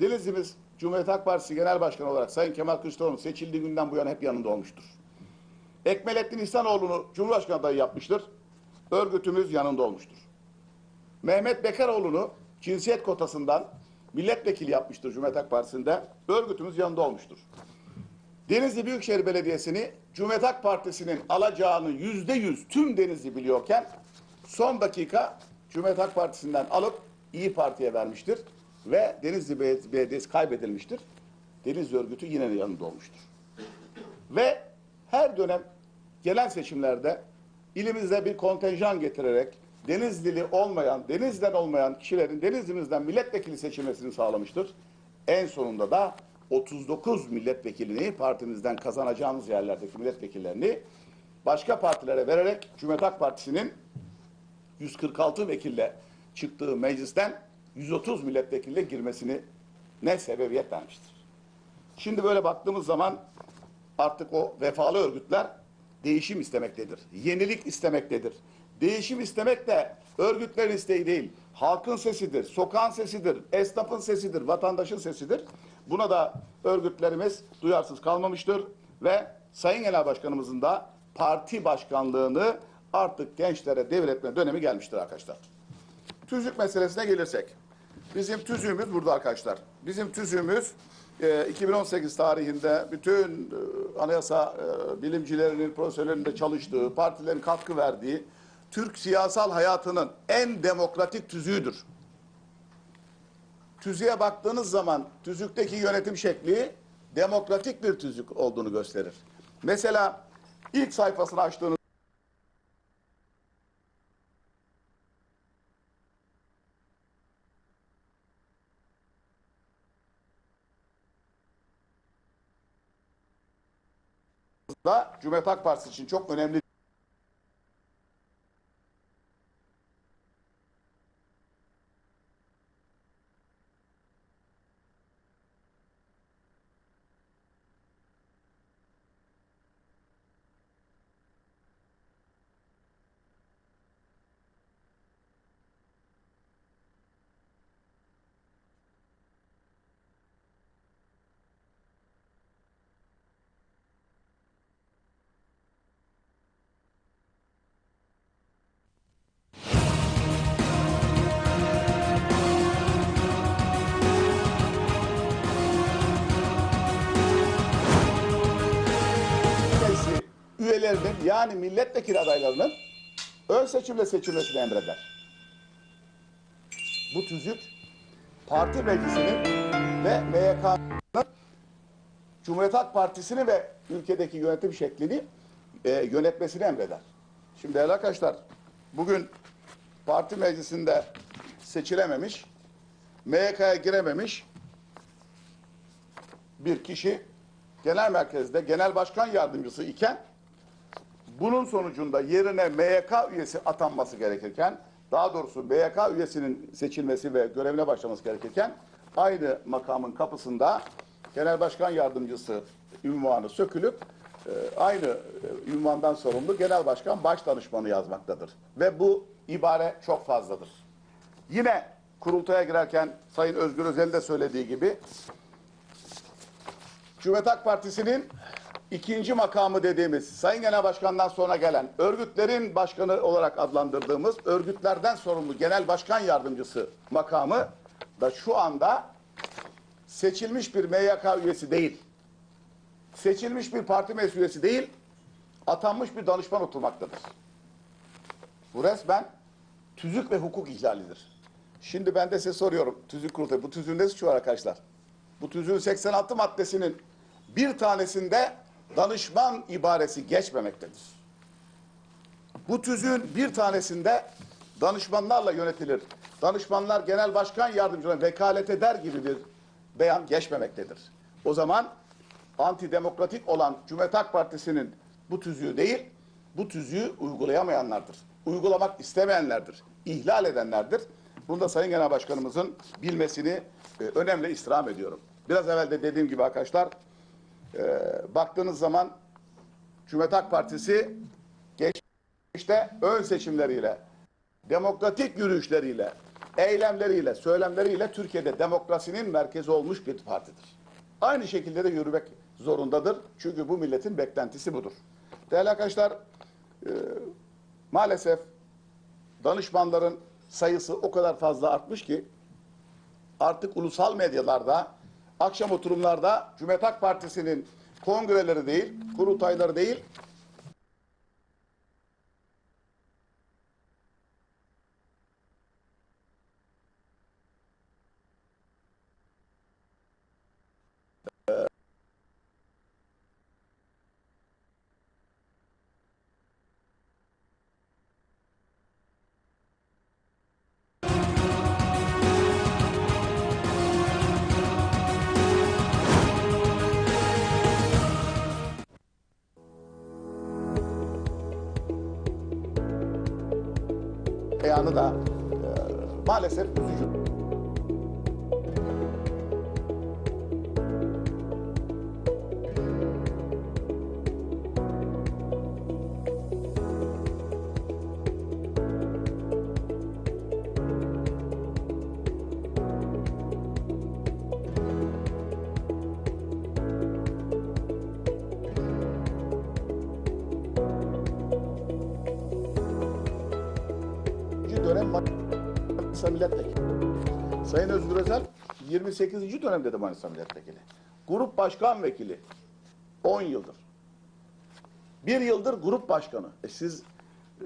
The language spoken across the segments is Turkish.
Denizli'miz Cumhuriyet Halk Partisi Genel Başkanı olarak Sayın Kemal Kılıçdaroğlu seçildiği günden bu yana hep yanında olmuştur. Ekmelettin İhsanoğlu'nu Cumhurbaşkanı adayı yapmıştır. Örgütümüz yanında olmuştur. Mehmet Bekaroğlu'nu cinsiyet kotasından milletvekili yapmıştır Cumhuriyet Halk Partisi'nde. Örgütümüz yanında olmuştur. Denizli Büyükşehir Belediyesi'ni Cumhuriyet Halk Partisi'nin alacağını yüzde yüz tüm Denizli biliyorken son dakika Cumhuriyet Halk Partisi'nden alıp İyi Parti'ye vermiştir. Ve Denizli Beledi- Belediyesi kaybedilmiştir. Denizli örgütü yine yanında olmuştur. Ve her dönem gelen seçimlerde ilimizde bir kontenjan getirerek Denizlili olmayan, Denizli'den olmayan kişilerin Denizli'mizden milletvekili seçilmesini sağlamıştır. En sonunda da 39 milletvekilini partimizden kazanacağımız yerlerdeki milletvekillerini başka partilere vererek Cumhuriyet Halk Partisi'nin 146 vekille çıktığı meclisten 130 milletvekille girmesini ne sebebiyet vermiştir. Şimdi böyle baktığımız zaman artık o vefalı örgütler değişim istemektedir. Yenilik istemektedir. Değişim istemek de örgütlerin isteği değil. Halkın sesidir, sokağın sesidir, esnafın sesidir, vatandaşın sesidir. Buna da örgütlerimiz duyarsız kalmamıştır ve Sayın Genel Başkanımızın da parti başkanlığını artık gençlere devretme dönemi gelmiştir arkadaşlar. Tüzük meselesine gelirsek. Bizim tüzüğümüz burada arkadaşlar. Bizim tüzüğümüz e, 2018 tarihinde bütün e, anayasa e, bilimcilerinin, profesörlerinin de çalıştığı, partilerin katkı verdiği Türk siyasal hayatının en demokratik tüzüğüdür. Tüzüğe baktığınız zaman tüzükteki yönetim şekli demokratik bir tüzük olduğunu gösterir. Mesela ilk sayfasını açtığınız da Cumhuriyet Halk Partisi için çok önemli üyelerinin yani milletvekili adaylarının ön seçimle seçilmesini emreder. Bu tüzük parti meclisinin ve MYK'nın Cumhuriyet Halk Partisi'ni ve ülkedeki yönetim şeklini e, yönetmesini emreder. Şimdi değerli arkadaşlar bugün parti meclisinde seçilememiş, MYK'ya girememiş bir kişi genel merkezde genel başkan yardımcısı iken bunun sonucunda yerine MYK üyesi atanması gerekirken daha doğrusu MYK üyesinin seçilmesi ve görevine başlaması gerekirken aynı makamın kapısında genel başkan yardımcısı ünvanı sökülüp e, aynı e, ünvandan sorumlu genel başkan baş danışmanı yazmaktadır. Ve bu ibare çok fazladır. Yine kurultaya girerken Sayın Özgür Özel'in de söylediği gibi Cumhuriyet Halk Partisi'nin ikinci makamı dediğimiz Sayın Genel Başkan'dan sonra gelen örgütlerin başkanı olarak adlandırdığımız örgütlerden sorumlu Genel Başkan Yardımcısı makamı da şu anda seçilmiş bir MYK üyesi değil. Seçilmiş bir parti meclis üyesi değil. Atanmış bir danışman oturmaktadır. Bu resmen tüzük ve hukuk ihlalidir. Şimdi ben de size soruyorum. Tüzük kurultayı. Bu tüzüğün ne suçu var arkadaşlar? Bu tüzüğün 86 maddesinin bir tanesinde danışman ibaresi geçmemektedir. Bu tüzüğün bir tanesinde danışmanlarla yönetilir. Danışmanlar genel başkan yardımcılarına vekalet eder gibi bir beyan geçmemektedir. O zaman antidemokratik olan Cumhuriyet Halk Partisi'nin bu tüzüğü değil, bu tüzüğü uygulayamayanlardır. Uygulamak istemeyenlerdir. ihlal edenlerdir. Bunu da Sayın Genel Başkanımızın bilmesini e, önemli istirham ediyorum. Biraz evvel de dediğim gibi arkadaşlar, e, baktığınız zaman Cumhuriyet Halk Partisi geçmişte ön seçimleriyle, demokratik yürüyüşleriyle, eylemleriyle, söylemleriyle Türkiye'de demokrasinin merkezi olmuş bir partidir. Aynı şekilde de yürümek zorundadır. Çünkü bu milletin beklentisi budur. Değerli arkadaşlar, e, maalesef danışmanların sayısı o kadar fazla artmış ki artık ulusal medyalarda, akşam oturumlarda Cumhuriyet Halk Partisi'nin kongreleri değil, kurultayları değil, beyanı da maalesef üzücü. Manisa Milletvekili. Sayın Özgür Özel 28. dönemde de Manisa Milletvekili. Grup Başkan Vekili 10 yıldır. Bir yıldır grup başkanı. E siz e,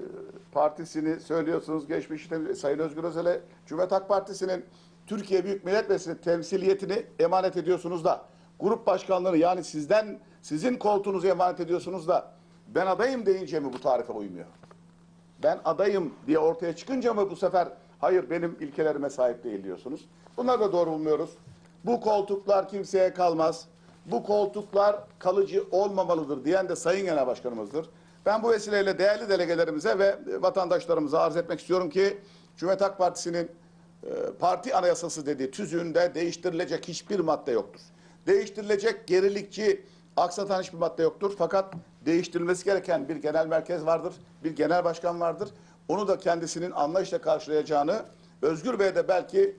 partisini söylüyorsunuz geçmişte Sayın Özgür Özel'e Cumhuriyet Halk Partisi'nin Türkiye Büyük Millet Meclisi temsiliyetini emanet ediyorsunuz da grup başkanlığını yani sizden sizin koltuğunuzu emanet ediyorsunuz da ben adayım deyince mi bu tarife uymuyor? ben adayım diye ortaya çıkınca mı bu sefer hayır benim ilkelerime sahip değil diyorsunuz? Bunları da doğru bulmuyoruz. Bu koltuklar kimseye kalmaz. Bu koltuklar kalıcı olmamalıdır diyen de Sayın Genel Başkanımızdır. Ben bu vesileyle değerli delegelerimize ve vatandaşlarımıza arz etmek istiyorum ki Cumhuriyet Halk Partisi'nin e, parti anayasası dediği tüzüğünde değiştirilecek hiçbir madde yoktur. Değiştirilecek gerilikçi, aksatan hiçbir madde yoktur. Fakat değiştirilmesi gereken bir genel merkez vardır, bir genel başkan vardır. Onu da kendisinin anlayışla karşılayacağını, Özgür Bey de belki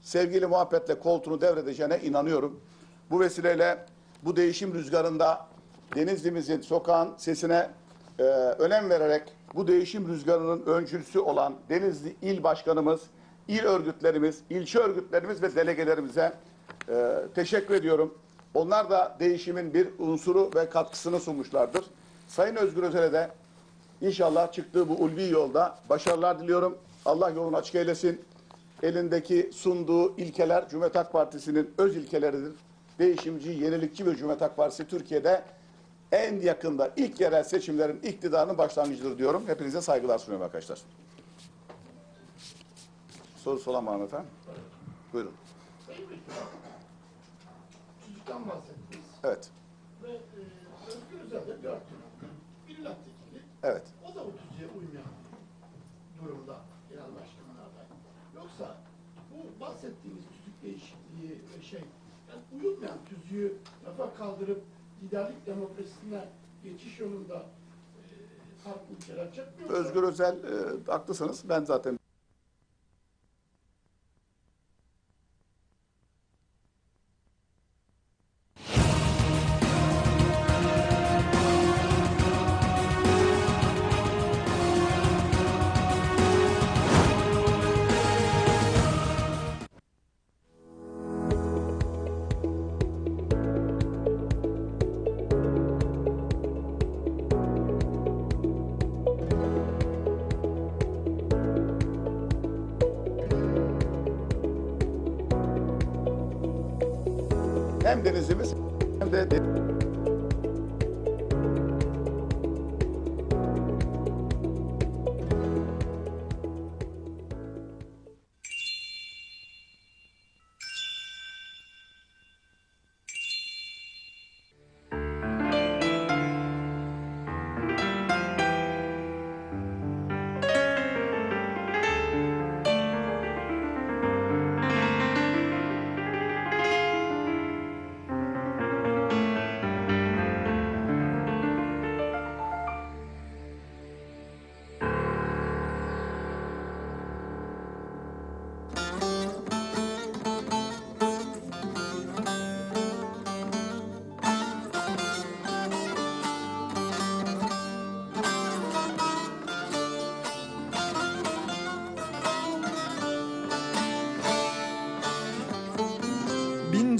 sevgili muhabbetle koltuğunu devredeceğine inanıyorum. Bu vesileyle bu değişim rüzgarında Denizli'mizin sokağın sesine e, önem vererek bu değişim rüzgarının öncüsü olan Denizli İl Başkanımız, il örgütlerimiz, ilçe örgütlerimiz ve delegelerimize e, teşekkür ediyorum. Onlar da değişimin bir unsuru ve katkısını sunmuşlardır. Sayın Özgür Özel'e de inşallah çıktığı bu ulvi yolda başarılar diliyorum. Allah yolunu açık eylesin. Elindeki sunduğu ilkeler Cumhuriyet Halk Partisi'nin öz ilkeleridir. Değişimci, yenilikçi bir Cumhuriyet Halk Partisi Türkiye'de en yakında ilk yerel seçimlerin iktidarının başlangıcıdır diyorum. Hepinize saygılar sunuyorum arkadaşlar. Soru olan var mı efendim? Buyurun. Çocuktan bahsettiniz. Evet. Ve e, Özgür Özel de dört dönem milletvekili. Evet. O da bu tüzüğe uymayan durumda genel başkanın adayı. Yoksa bu bahsettiğimiz tüzük değişikliği ve şey, yani uyulmayan tüzüğü rafa kaldırıp liderlik demokrasisine geçiş yolunda e, farklılık yaratacak mı? Özgür Özel e, haklısınız. Ben zaten denizimiz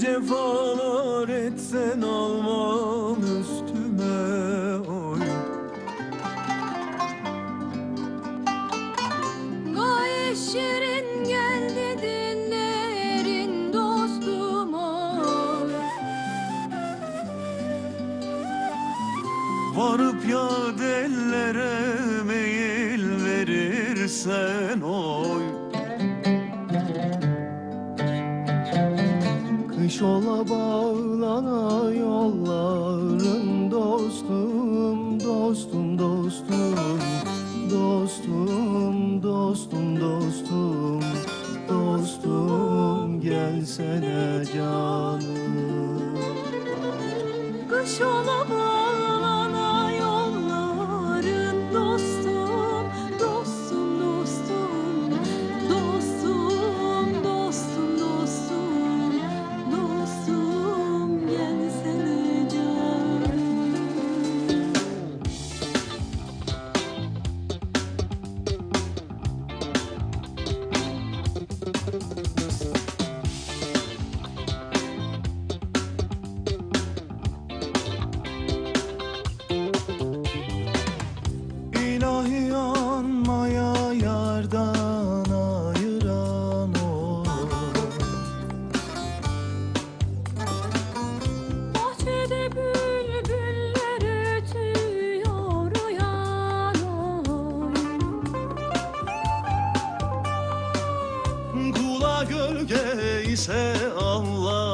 cefalar etsen almam üstüme oy. Gayet şirin geldi dinlerin dostum oy Varıp ya dellere meyil verirsen oy Kış ola bağlana yolların dostum, dostum, dostum Dostum, dostum, dostum, dostum Gelsene canım. Kış ola ise Allah'a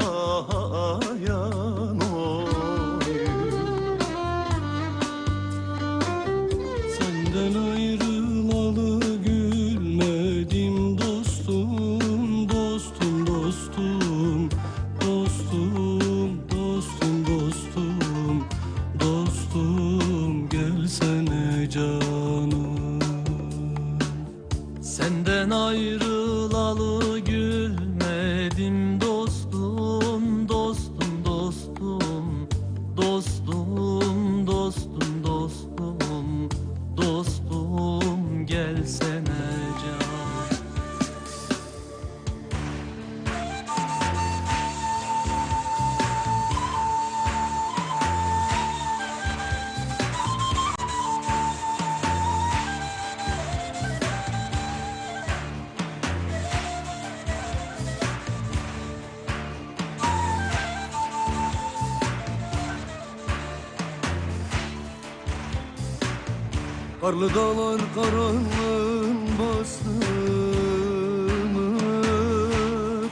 Karlı dağlar karanlığın bastı?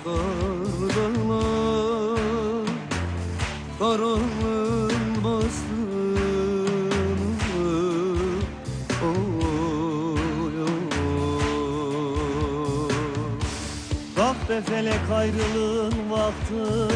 Karlı dağlar karanlığın bastı mı? Oy, oy. Kahpe felek ayrılığın vakti mı?